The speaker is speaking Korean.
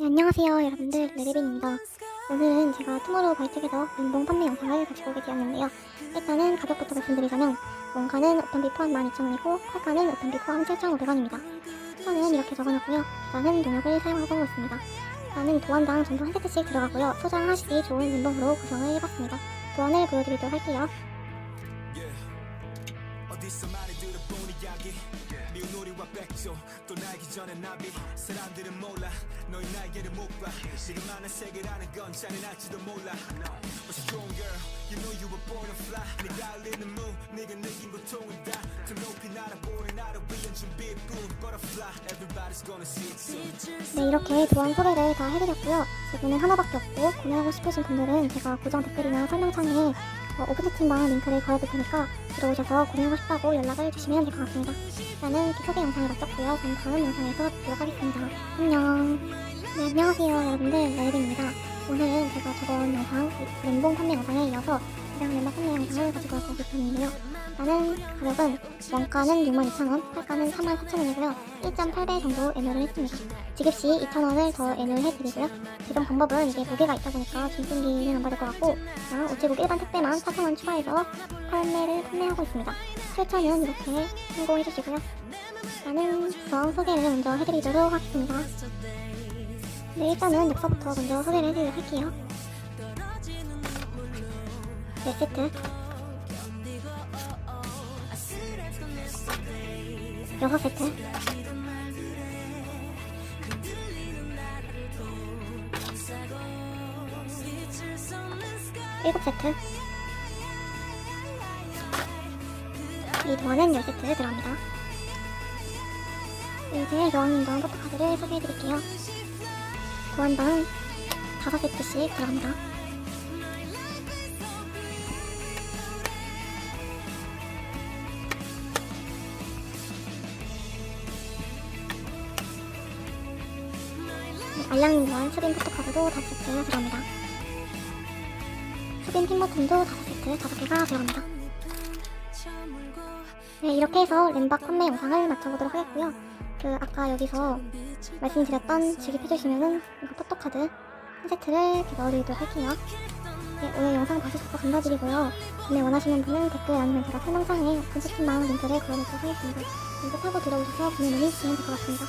네, 안녕하세요 여러분들 레리빈입니다. 오늘은 제가 투모로우 바이텍에서 운동 판매 영상을 가지고 오게 되었는데요. 일단은 가격부터 말씀드리자면 원가는 오픈비 포함 12,000원이고 팔가는 오픈비 포함 7,500원입니다. 추천은 이렇게 적어놨고요. 기사는 동역을 사용하고 있습니다. 기사는 도안당 전부 한 세트씩 들어가고요. 소장하시기 좋은 운동으로 구성을 해봤습니다. 도안을 보여드리도록 할게요. 우리와 백조 또 날기 전에 나비. 사람들은 몰라 너의 날개를 못봐. 지금 많은 세계라는 건 잔인할지도 몰라. But strong girl. You know you were born to fly. 네가 흘리는 무 네가 느낀 고통은 다더 높이 날아보는 나를 위한 준비뿐 Butterfly. Everybody's gonna see it soon. 네, 이렇게 도안 소개를 다 해드렸고요. 제보는 하나밖에 없고 구매하고 싶으신 분들은 제가 고정 댓글이나 설명창에 어, 오픈 채팅방 링크를 걸어둘 테니까 들어오셔서 구매하고 싶다고 연락을 주시면 될 것 같습니다. 이 소개 영상을 마쳤고요. 저는 다음 영상에서 뵙도록 하겠습니다. 안녕. 네, 안녕하세요 여러분들 레이드입니다. 오늘은 제가 저번 영상 멘봉 판매 영상에 이어서 대량 연락 판매 영상을 가지고 와서 보겠는데요. 일단은 가격은 원가는 62,000원, 팔가는 44,000원이고요. 1.8배 정도 애널을 했습니다. 지급 시 2,000원을 더 애널 해드리고요. 지금 방법은 이게 무게가 있다 보니까 중등기는 안 받을 것 같고 그냥 우체국 일반 택배만 4,000원 추가해서 판매를 판매하고 있습니다. 7,000원 이렇게 참고해 주시고요. 일단은 구성 소개를 먼저 해드리도록 하겠습니다. 네, 일단은 역서부터 먼저 소개를 해드리도록 할게요. 네 세트 여섯 세트 일곱 세트. 이 도안은 10세트 들어갑니다. 이제 여왕님과 포토카드를 소개해드릴게요. 도안당 5세트씩 들어갑니다 도안 수빈 포토카드도 5세트 들어갑니다 수빈 핀 버튼도 5세트 5개가 들어갑니다 네, 이렇게 해서 램박 판매 영상을 마쳐보도록 하겠고요. 그 아까 여기서 말씀드렸던 지급해주시면은 이거 포토카드 한 세트를 넣어드리도록 할게요. 네, 오늘 영상 봐주셔서 감사드리고요. 구매 원하시는 분은 댓글 아니면 제가 설명창에 오픈 채팅방 링크를 걸어놓도록 하겠습니다. 링크 타고 들어오셔서 구매 문의 주시면 될 것 같습니다.